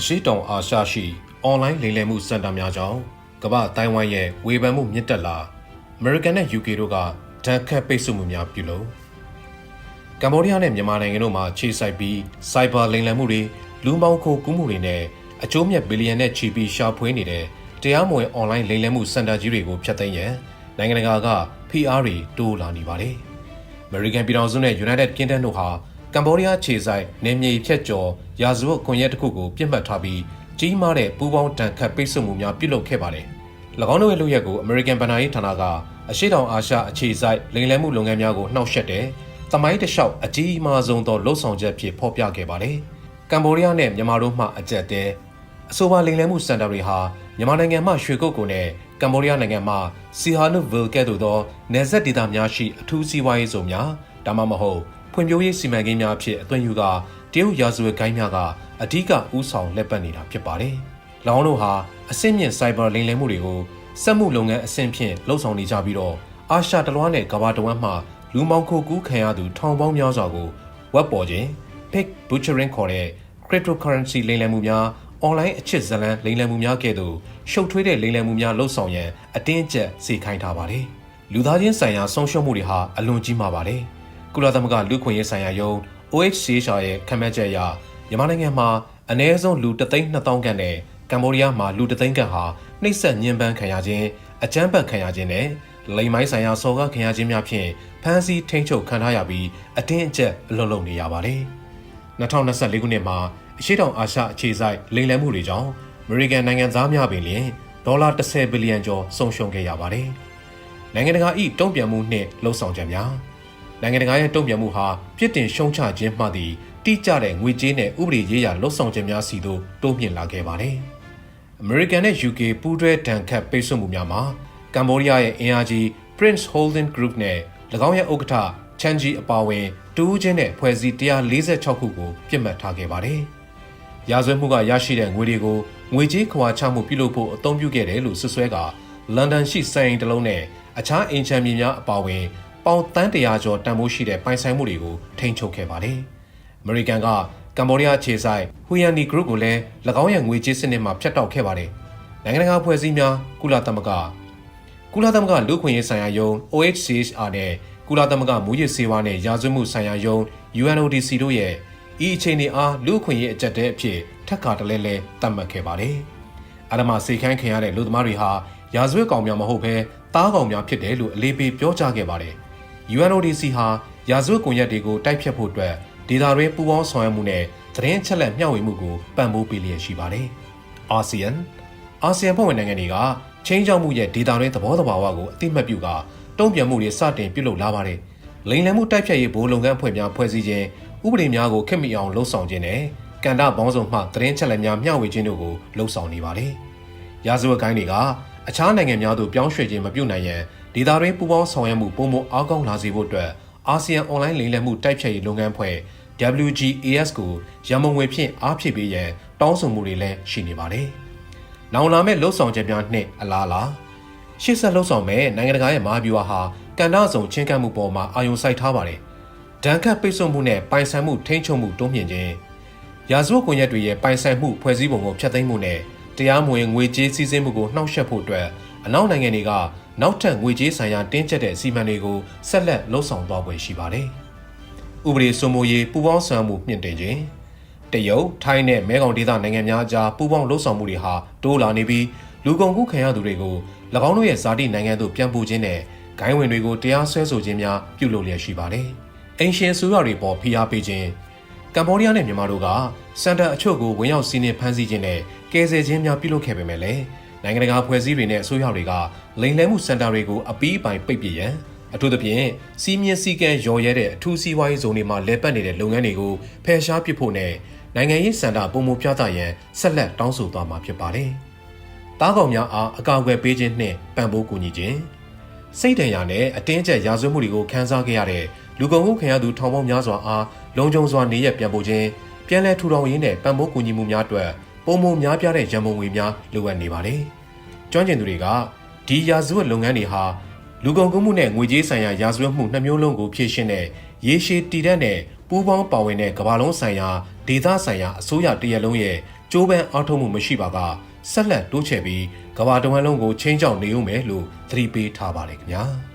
အရှိတောင်အာရှရှိအွန်လိုင်းလိမ်လည်မှုစင်တာများကြောင့်ကမ္ဘာတိုင်ဝမ်ရဲ့ဝေဖန်မှုမြင့်တက်လာအမေရိကန်နဲ့ UK တို့ကဒဏ်ခတ်ပိတ်ဆို့မှုများပြုလုပ်ကမ္ဘောဒီးယားနဲ့မြန်မာနိုင်ငံတို့မှာခြေစိုက်ပြီးစိုက်ဘာလိမ်လည်မှုတွေလူမောင်းခိုကူးမှုတွေနဲ့အကျိုးမြတ်ဘီလီယံနဲ့ချီပြီးရှာဖွေနေတဲ့တရားမဝင်အွန်လိုင်းလိမ်လည်မှုစင်တာကြီးတွေကိုဖျက်သိမ်းရန်နိုင်ငံတကာက PR တွေတိုးလာနေပါတယ်။ American ပြည်ထောင်စုနဲ့ United Kingdom တို့ဟာ ကမ္ဘောဒီးယားခြေဆိုင်နေမြေဖြတ်ကျော်ရာဇဝတ်ကွန်ရက်တစ်ခုကိုပြစ်မှတ်ထားပြီးကြီးမားတဲ့ပူးပေါင်းတန်ခတ်ပိတ်ဆို့မှုများပြုလုပ်ခဲ့ပါတယ်။၎င်းတို့ရဲ့လုပ်ရက်ကို American ဗဏ္ဍာရေးဌာနကအရှိတောင်အာရှအခြေဆိုင်လိမ်လည်မှုလုပ်ငန်းများကိုနှောက်ယှက်တဲ့သမိုင်းတစ်လျှောက်အကြီးအမားဆုံးသောလှုပ်ဆောင်ချက်ဖြစ်ဖော်ပြခဲ့ပါတယ်။ကမ္ဘောဒီးယားနဲ့မြန်မာတို့မှအကြက်တဲ့အဆိုပါလိမ်လည်မှုစင်တာတွေဟာမြန်မာနိုင်ငံမှရွှေကုတ်ကိုနဲ့ကမ္ဘောဒီးယားနိုင်ငံမှစီဟာနုဗီလ်ကဲ့သို့သောနယ်စပ်ဒေသများရှိအထူးစီးပွားရေးဇုံများဒါမှမဟုတ် ဖွံ့ဖြိုးရေးစီမံကိန်းများအဖြစ်အသွင်ယူကာတရုတ်ရာဇဝတ်ဂိုင်းများကအ धिक ဥဆောင်လက်ပတ်နေတာဖြစ်ပါတယ်။၎င်းတို့ဟာအဆင့်မြင့်စိုက်ဘာလိမ်လည်မှုတွေကိုစက်မှုလုပ်ငန်းအဆင့်ဖြင့်လှုပ်ဆောင်နေကြပြီးတော့အာရှတလွှားနဲ့ကမ္ဘာတဝန်းမှလူမောင်ခိုကူးခံရသူထောင်ပေါင်းများစွာကိုဝက်ပေါ်ခြင်း pig butchering ခေါ်တဲ့ cryptocurrency လိမ်လည်မှုများအွန်လိုင်းအချစ်ဇလံလိမ်လည်မှုများကဲ့သို့ရှုပ်ထွေးတဲ့လိမ်လည်မှုများလှုပ်ဆောင်ရန်အတင်းအကျပ်စေခိုင်းထားပါတယ်။လူသားချင်းဆိုင်ရာဆုံးရှုံးမှုတွေဟာအလွန်ကြီးမားပါတယ်။ ကုလသမဂ္ဂလူ့ခွင့်ရေးဆိုင်ရာယုံ OHCHR ရဲ့ခန့်မှန်းချက်အရမြန်မာနိုင်ငံမှာအနည်းဆုံးလူ3,200ခန့်နဲ့ကမ္ဘောဒီးယားမှာလူ3သိန်းခန့်ဟာနှိပ်စက်ညှဉ်းပန်းခံရခြင်းအကြမ်းဖက်ခံရခြင်းနဲ့လိမ်မိုင်းဆိုင်ရာစော်ကားခံရခြင်းများဖြင့်ဖမ်းဆီးထိန်းချုပ်ခံထားရပြီးအတင်းအကျပ်အလွတ်လုံနေရပါတယ်။2024ခုနှစ်မှာအရှိတောင်အာရှအခြေစိုက်လိမ်လည်မှုတွေကြောင့်အမေရိကန်နိုင်ငံသားများပင်လျှင်ဒေါ်လာ10ဘီလီယံကျော်ဆုံးရှုံးခဲ့ရပါတယ်။နိုင်ငံတကာ၏တုံ့ပြန်မှုနှင့်လှုံ့ဆော်ချက်များ နိုင်ငံတကာရဲ့တုံ့ပြန်မှုဟာပြစ်တင်ရှုံချခြင်းမှသည်တိကျတဲ့ငွေကြေးနဲ့ဥပဒေရေးရာလှုံ့ဆော်ခြင်းများစီသို့တိုးမြင့်လာခဲ့ပါတယ်။ American နဲ့ UK ပူးတွဲတန်ခတ်ပိတ်ဆို့မှုများမှာကမ္ဘောဒီးယားရဲ့အင်အားကြီး Prince Holding Group နဲ့၎င်းရဲ့ဥက္ကဋ္ဌချန်ဂျီအပါဝင်တူးချင်းတဲ့ဖွဲ့စည်း146ခုကိုပြစ်မှတ်ထားခဲ့ပါတယ်။ရာဇဝတ်မှုကရရှိတဲ့ငွေတွေကိုငွေကြေးခွာချမှုပြုလုပ်ဖို့အသုံးပြုခဲ့တယ်လို့ဆွဆွဲကလန်ဒန်ရှိစိုင်တလုံးနဲ့အခြားအင်ချန်မြေများအပါအဝင် ပေါင်တန်းတရာကျော်တန်ဖိုးရှိတဲ့ပိုင်ဆိုင်မှုတွေကိုထိန်းချုပ်ခဲ့ပါတယ်။အမေရိကန်ကကမ္ဘောဒီးယားခြေဆိုင်ဟူယန်နီဂရုကိုလည်း၎င်းရဲ့ငွေကြေးစနစ်မှာဖျက်တောက်ခဲ့ပါတယ်။နိုင်ငံတကာဖွဲ့စည်းများကုလသမဂ္ဂကုလသမဂ္ဂလူ့ခွင့်ရေးဆိုင်ရာယုံ OHCHR နဲ့ကုလသမဂ္ဂမူရစ်စေဝါနဲ့ရာဇဝတ်မှုဆိုင်ရာယုံ UNODC တို့ရဲ့ဤအခြေအနေအားလူ့ခွင့်ရေးအကြက်တဲ့အဖြစ်ထက်ခါတလဲလဲသတ်မှတ်ခဲ့ပါတယ်။အရမစေခိုင်းခင်ရတဲ့လူသမားတွေဟာရာဇဝတ်ကောင်များမဟုတ်ဘဲတားကောင်များဖြစ်တယ်လို့အလေးပေးပြောကြားခဲ့ပါတယ်။ UNODC ဟာရာဇဝတ်ကွန်ရက်တွေကိုတိုက်ဖြတ်ဖို့အတွက်ဒေတာတွင်းပူးပေါင်းဆောင်ရွက်မှုနဲ့သတင်းချက်လက်မျှဝေမှုကိုပံ့ပိုးပေးလျက်ရှိပါတယ်။အာဆီယံအာဆီယံဖွဲ့ဝင်နိုင်ငံတွေကချင်းချောက်မှုရဲ့ဒေတာတွင်းသဘောတဘာဝကိုအသိမှတ်ပြုကတုံ့ပြန်မှုတွေစတင်ပြုလုပ်လာပါတယ်။လိန်လည်မှုတိုက်ဖြတ်ရေးဘိုးလုပ်ငန်းဖွဲ့များဖွဲ့စည်းခြင်းဥပဒေများကိုခက်မိအောင်လှုံ့ဆော်ခြင်းနဲ့ကန္တာဘောင်းဆောင်မှသတင်းချက်လက်များမျှဝေခြင်းတို့ကိုလှုံ့ဆော်နေပါတယ်။ရာဇဝတ်ကိုင်းတွေကအခြားနိုင်ငံများသို့ပြောင်းရွှေ့ခြင်းမပြုနိုင်ရန် ဒေသတွင်းပူးပေါင်းဆောင်ရွက်မှုပုံမအားကောင်းလာစေဖို့အတွက်အာဆီယံအွန်လိုင်းလိမ်လည်မှုတိုက်ဖျက်ရေးလုပ်ငန်းဖွဲ့ WGAS ကိုရန်မုံငွေဖြင့်အားဖြည့်ပေးရန်တောင်းဆိုမှုတွေလည်းရှိနေပါတယ်။နောင်လာမဲ့လှုပ်ဆောင်ချက်များနှင့်အလားလားရှေ့ဆက်လှုပ်ဆောင်မဲ့နိုင်ငံတကာရဲ့မဟာဗျူဟာဟာကန္တာဆောင်ချင်းကပ်မှုပေါ်မှာအာရုံစိုက်ထားပါတယ်။ဒဏ်ခတ်ပိတ်ဆို့မှုနဲ့ပိုင်ဆိုင်မှုထိန်းချုပ်မှုတိုးမြင့်ခြင်းရာဇဝတ်ကွန်ရက်တွေရဲ့ပိုင်ဆိုင်မှုဖွဲ့စည်းပုံကိုဖျက်သိမ်းမှုနဲ့တရားမဝင်ငွေကြေးစည်းစိမ်မှုကိုနှောက်ယှက်ဖို့အတွက်အနောက်နိုင်ငံတွေက နောက်ထပ်ငွေကြေးဆိုင်ရာတင်းကျပ်တဲ့စီမံတွေကိုဆက်လက်လှုံ့ဆော်သွားဖွယ်ရှိပါတယ်။ဥပဒေစိုးမိုးရေးပူးပေါင်းဆောင်မှုမြင့်တင်ခြင်းတရုတ်ထိုင်းနဲ့မဲခေါင်ဒေသနိုင်ငံများအကြားပူးပေါင်းလှုံ့ဆော်မှုတွေဟာတိုးလာနေပြီးလူကုန်ကူးခံရသူတွေကို၎င်းတို့ရဲ့ဇာတိနိုင်ငံသို့ပြန်ပို့ခြင်းနဲ့ဂိုင်းဝင်တွေကိုတရားစွဲဆိုခြင်းများပြုလုပ်လျက်ရှိပါတယ်။အင်ရှင်ဆိုရတွေပေါ်ဖိအားပေးခြင်းကမ္ဘောဒီးယားနဲ့မြန်မာတို့ကစန်တာအချို့ကိုဝင်ရောက်စီးနင်းဖမ်းဆီးခြင်းနဲ့ကယ်ဆယ်ခြင်းများပြုလုပ်ခဲ့ပေမဲ့လည်း နိုင်ငံတကာဖွဲ့စည်းတွေနဲ့အစိုးရတွေကလိမ်လည်မှုစင်တာတွေကိုအပီးအပိုင်ပိတ်ပစ်ရန်အထူးသဖြင့်စီးမြင့်စည်းကမ်းရော်ရဲတဲ့အထူးစီးပွားရေးဇုံတွေမှာလဲပတ်နေတဲ့လုပ်ငန်းတွေကိုဖယ်ရှားပစ်ဖို့နဲ့နိုင်ငံရေးစင်တာပုံမပြသရန်ဆက်လက်တောင်းဆိုသွားမှာဖြစ်ပါတယ်။တားကောင်များအားအကာအကွယ်ပေးခြင်းနှင့်ပံ့ပိုးကူညီခြင်းစိတ်တန်ရာနဲ့အတင်းကျပ်ရာဇဝတ်မှုတွေကိုခန်းစားခဲ့ရတဲ့လူကုန်ကူးခံရသူထောင်ပေါင်းများစွာအားလုံခြုံစွာနေရပြန်ပို့ခြင်းပြန်လည်ထူထောင်ရေးနဲ့ပံ့ပိုးကူညီမှုများအတွက် ပုံမများပြားတဲ့ရန်ပုံငွေများလိုအပ်နေပါတယ်။ကျွမ်းကျင်သူတွေကဒီရာဇဝတ်လုပ်ငန်းတွေဟာလူကုန်ကူးမှုနဲ့ငွေကြေးဆိုင်ရာရာဇဝတ်မှုနှမျိုးလုံးကိုဖြည့်ရှင်းတဲ့ရေရှည်တည်တဲ့နဲ့ပူးပေါင်းပါဝင်တဲ့ကမ္ဘာလုံးဆိုင်ရာဒေသဆိုင်ရာအစိုးရတရက်လုံးရဲ့ကြိုးပမ်းအားထုတ်မှုမရှိပါကဆက်လက်တိုးချဲ့ပြီးကမ္ဘာတဝန်းလုံးကိုချင်းချောင်နေဦးမယ်လို့သတိပေးထားပါတယ်ခင်ဗျာ။